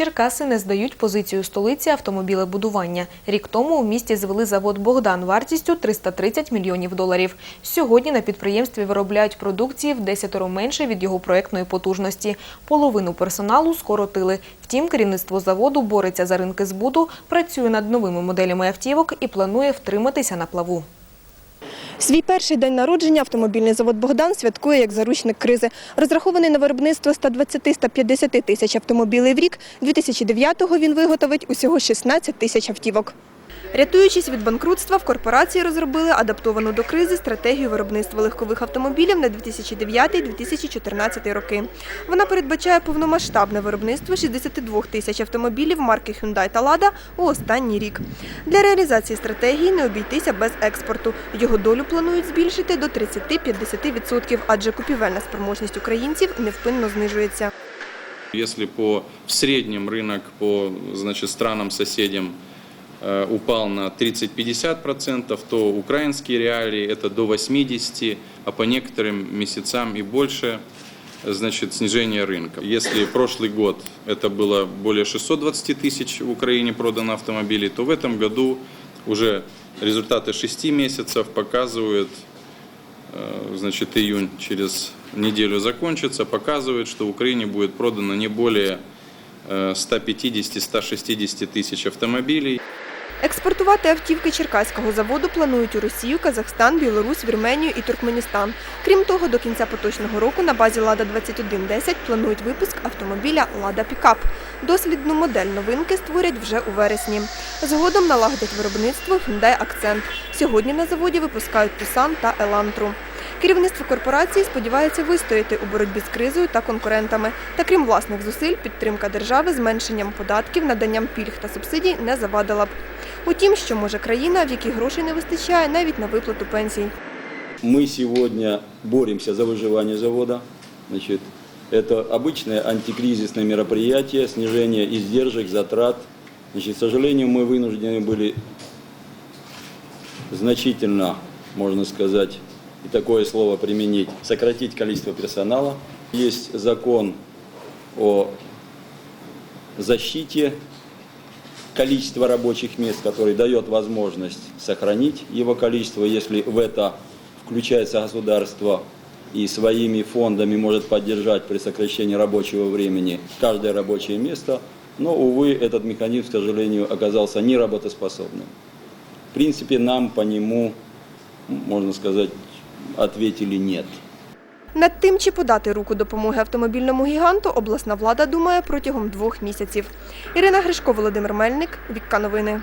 Черкаси не здають позицію столиці автомобілебудування. Рік тому у місті звели завод Богдан вартістю 330 мільйонів доларів. Сьогодні на підприємстві виробляють продукції в десятеро менше від його проектної потужності. Половину персоналу скоротили. Втім, керівництво заводу бореться за ринки збуту, працює над новими моделями автівок і планує втриматися на плаву. Свій перший день народження автомобільний завод «Богдан» святкує як заручник кризи. Розрахований на виробництво 120-150 тисяч автомобілів в рік, 2009-го він виготовить усього 16 тисяч автівок. Рятуючись від банкрутства, в корпорації розробили адаптовану до кризи стратегію виробництва легкових автомобілів на 2009-2014 роки. Вона передбачає повномасштабне виробництво 62 тисяч автомобілів марки Hyundai та Lada у останній рік. Для реалізації стратегії не обійтися без експорту. Його долю планують збільшити до 30-50%, адже купівельна спроможність українців невпинно знижується. Если по в рынок по значит, странам-соседям упал на 30-50%, то украинские реалии это до 80%, а по некоторым месяцам и больше значит, снижение рынка. Если прошлый год это было более 620 тысяч в Украине продано автомобилей, то в этом году уже результаты 6 месяцев показывают, э, значит, июнь через неделю закончится, показывает, что в Украине будет продано не более э, 150-160 тысяч автомобилей. Експортувати автівки Черкаського заводу планують у Росію, Казахстан, Білорусь, Вірменію і Туркменістан. Крім того, до кінця поточного року на базі «Лада 2110» планують випуск автомобіля «Лада Пікап». Дослідну модель новинки створять вже у вересні. Згодом налагодять виробництво Hyundai Accent. Сьогодні на заводі випускають Tucson та Elantra. Керівництво корпорації сподівається вистояти у боротьбі з кризою та конкурентами. Та крім власних зусиль, підтримка держави зменшенням податків, наданням пільг та субсидій не завадила б. Утім, що може країна, в якій грошей не вистачає навіть на виплату пенсій. Мы сегодня боремся за выживание завода. Значит, это обычное антикризисное мероприятие, снижение издержек, затрат. Значит, к сожалению, мы вынуждены были значительно, можно сказать, и такое слово применить, сократить количество персонала. Есть закон о защите количества рабочих мест, который дает возможность сохранить его количество, если в это включается государство и своими фондами может поддержать при сокращении рабочего времени каждое рабочее место. Но, увы, этот механизм, к сожалению, оказался неработоспособным. В принципе, нам по нему, можно сказать, ответили «нет». Над тим, чи подати руку допомоги автомобільному гіганту, обласна влада думає протягом двох місяців. Ірина Гришко, Володимир Мельник, Вікка Новини.